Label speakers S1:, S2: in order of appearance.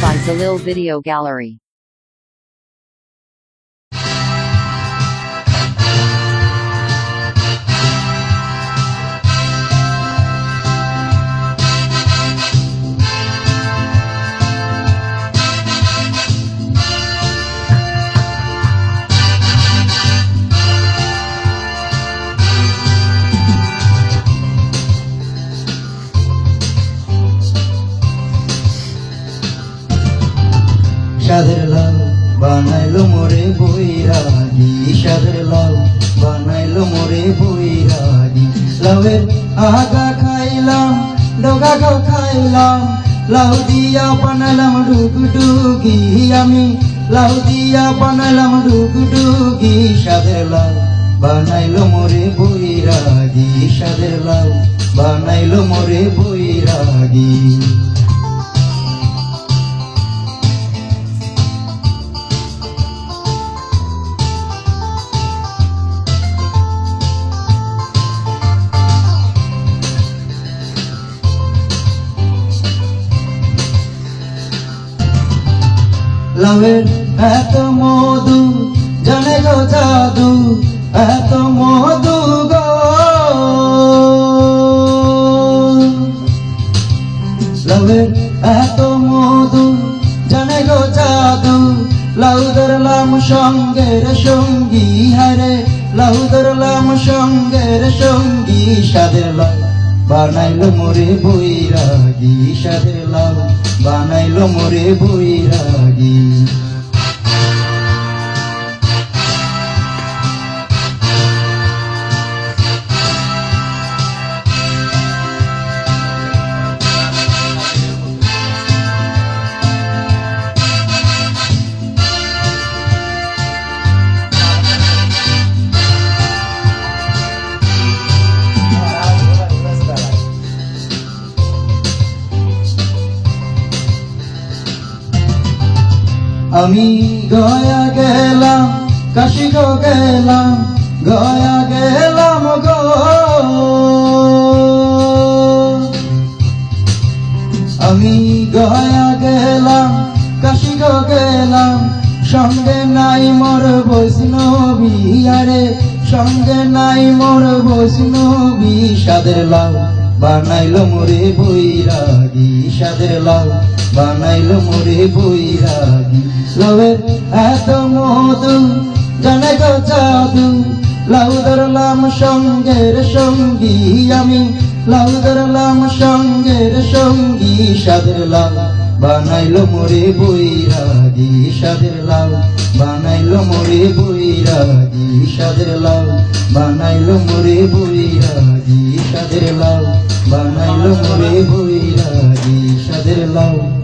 S1: by Zalil Video Gallery.
S2: সাদের লাউ বানাইলো মোরে বইরাগি সাদের লাউ বানাইলো মোরে বইরাগি লাউয়ের আগা খাইলাম, ডগা গাও খাইলাম, লাউ দিয়া বানালাম ডুগডুগি। আমি লাউ দিয়া বানালাম ডুগডুগি। সাদের লাউ বানাইলো মোরে বইরাগি সাদের লাউ বানাইলো মোরে বইরাগি লাভের এত মধু, জানে গো জাদু, এত মধু গো। এত মধু, জানে গো জাদু, লাউ ধরলাম সঙ্গের সঙ্গী হারে লাউ ধরলাম সঙ্গের সঙ্গী সাদের লাউ, বানাইলো মোরে বৈরাগী সাদের লাউ, বানাইলো মোরে বৈরাগী। আমি গয়া গেলাম কাশি গেলাম, গয়া গেলাম গো। আমি গয়া গেলাম কাশি গেলাম, সঙ্গে নাই মোর বৈষ্ণবী, আরে সঙ্গে নাই মোর বৈষ্ণবী, সাদের লাউ বানাইলো মোরে বৈরাগী সাদের লাউ, বানাইলো মোরে বৈরাগী লবের এত মধু জানে গো জাদু। লাউ ধরলাম সঙ্গের সঙ্গী আমি, লাউ ধরলাম সঙ্গের সঙ্গী সাদের লাউ। বানাইলো মোরে বৈরাগী সাদের লাউ, বানাইলো মোরে বৈরাগী সাদের লাউ, বানাইলো মোরে বৈরাগী সাদের লাউ। বানাইলো মোরে বৈরাগী সাদের লাউ।